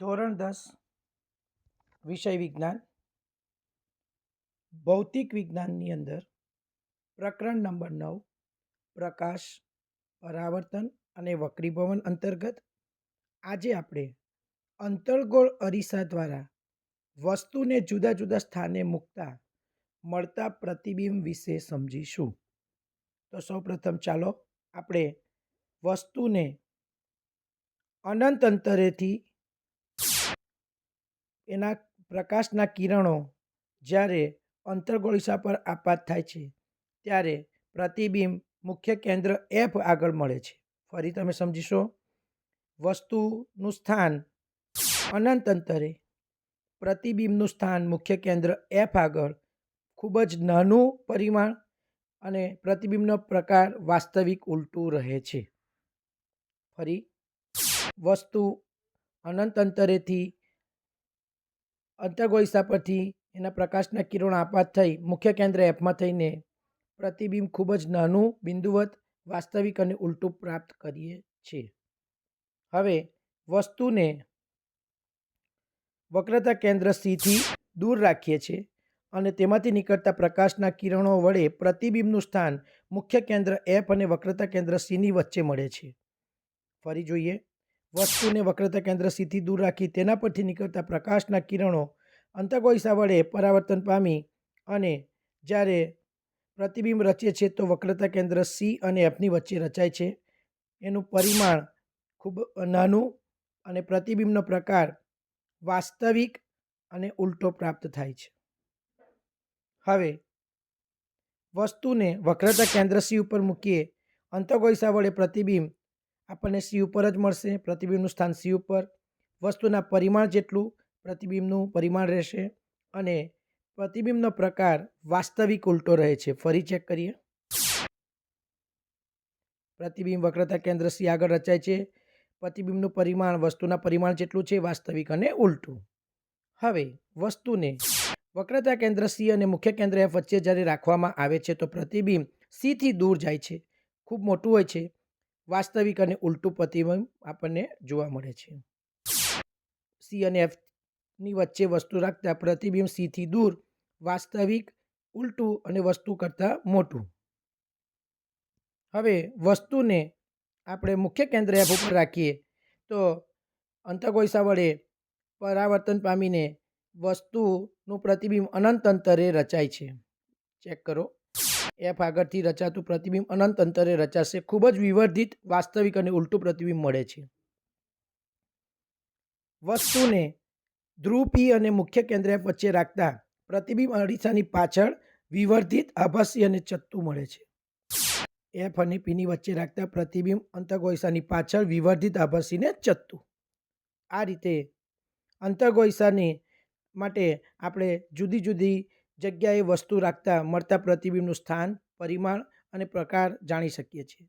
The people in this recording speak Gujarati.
ધોરણ દસ, વિષય વિજ્ઞાન. ભૌતિક વિજ્ઞાનની અંદર પ્રકરણ નંબર નવ, પ્રકાશ, પરાવર્તન અને વક્રીભવન અંતર્ગત આજે આપણે અંતર્ગોળ અરીસા દ્વારા વસ્તુને જુદા જુદા સ્થાને મૂકતા મળતા પ્રતિબિંબ વિશે સમજીશું. તો સૌપ્રથમ ચાલો આપણે વસ્તુને અનંત અંતરેથી એના પ્રકાશના કિરણો જ્યારે અંતર્ગોળીસા પર આપાત થાય છે, ત્યારે પ્રતિબિંબ મુખ્ય કેન્દ્ર એફ આગળ મળે છે. ફરી તમે સમજીશો? વસ્તુનું સ્થાન અનંત અંતરે પ્રતિબિંબનું સ્થાન મુખ્ય કેન્દ્ર એફ આગળ ખૂબ જ નાનું પરિમાણ અને પ્રતિબિંબનો પ્રકાર વાસ્તવિક ઉલટું રહે છે. ફરી, વસ્તુ અનંત અંતરેથી અંતર્ગોળીસા પરથી એના પ્રકાશના કિરણો આપાત થઈ મુખ્ય કેન્દ્ર એફમાં થઈને પ્રતિબિંબ ખૂબ જ નાનું, બિંદુવત, વાસ્તવિક અને ઉલટું પ્રાપ્ત કરીએ છીએ. હવે વસ્તુને વક્રતા કેન્દ્ર સીથી દૂર રાખીએ છીએ અને તેમાંથી નીકળતા પ્રકાશના કિરણો વડે પ્રતિબિંબનું સ્થાન મુખ્ય કેન્દ્ર એફ અને વક્રતા કેન્દ્ર સીની વચ્ચે મળે છે. ફરી જોઈએ. વસ્તુને વક્રતા કેન્દ્ર સીથી દૂર રાખી તેના પરથી નીકળતા પ્રકાશના કિરણો અંતગોઈસા વડે પરાવર્તન પામી અને જ્યારે પ્રતિબિંબ રચે છે તો વક્રતા કેન્દ્ર સી અને એફની વચ્ચે રચાય છે. એનું પરિમાણ ખૂબ નાનું અને પ્રતિબિંબનો પ્રકાર વાસ્તવિક અને ઉલટો પ્રાપ્ત થાય છે. હવે, વસ્તુને વક્રતા કેન્દ્ર સી ઉપર મૂકીએ. અંતગોઈસા વડે પ્રતિબિંબ આપણને સી ઉપર જ મળશે, પ્રતિબિંબનું સ્થાન સી ઉપર. વસ્તુના પરિમાણ જેટલું પ્રતિબિંબનું પરિમાણ રહેશે અને પ્રતિબિંબનો પ્રકાર વાસ્તવિક ઉલટો રહે છે. ફરી ચેક કરીએ. પ્રતિબિંબ વક્રતા કેન્દ્ર સી આગળ રચાય છે. પ્રતિબિંબનું પરિમાણ વસ્તુના પરિમાણ જેટલું છે, વાસ્તવિક અને ઉલટું. હવે વસ્તુને વક્રતા કેન્દ્ર સી અને મુખ્ય કેન્દ્ર એફ વચ્ચે જ્યારે રાખવામાં આવે છે, તો પ્રતિબિંબ સીથી દૂર જાય છે. ખૂબ મોટું હોય છે. વાસ્તવિક અને ઉલટું પ્રતિબિંબ આપણને જોવા મળે છે. સી અને એફની વચ્ચે વસ્તુ રાખતા પ્રતિબિંબ સીથી દૂર, વાસ્તવિક, ઉલટું અને વસ્તુ કરતાં મોટું. હવે વસ્તુને આપણે મુખ્ય કેન્દ્ર એફ ઉપર રાખીએ તો અંતગોઈસા વડે પરાવર્તન પામીને વસ્તુનું પ્રતિબિંબ અનંત અંતરે રચાય છે. ચેક કરો. એફ આગળથી રચાતું પ્રતિબિંબ અનંત અંતરે રચાશે. ખૂબ જ વિવર્ધિત, વાસ્તવિક અને ઉલટું પ્રતિબિંબ મળે છે. વસ્તુને ધ્રુવ પી અને મુખ્ય કેન્દ્ર વચ્ચે રાખતા પ્રતિબિંબ અરીસાની પાછળ વિવર્ધિત, આભાસી અને ચત્તુ મળે છે. એફ અને પીની વચ્ચે રાખતા પ્રતિબિંબ અંતર્ગોળીસાની પાછળ વિવર્ધિત આભાસીને ચત્તુ. આ રીતે અંતર્ગોળીસાની માટે આપણે જુદી જુદી જગ્યાએ વસ્તુ રાખતા મળતા પ્રતિબિંબનું સ્થાન પરિમાણ અને પ્રકાર જાણી શકીએ છીએ.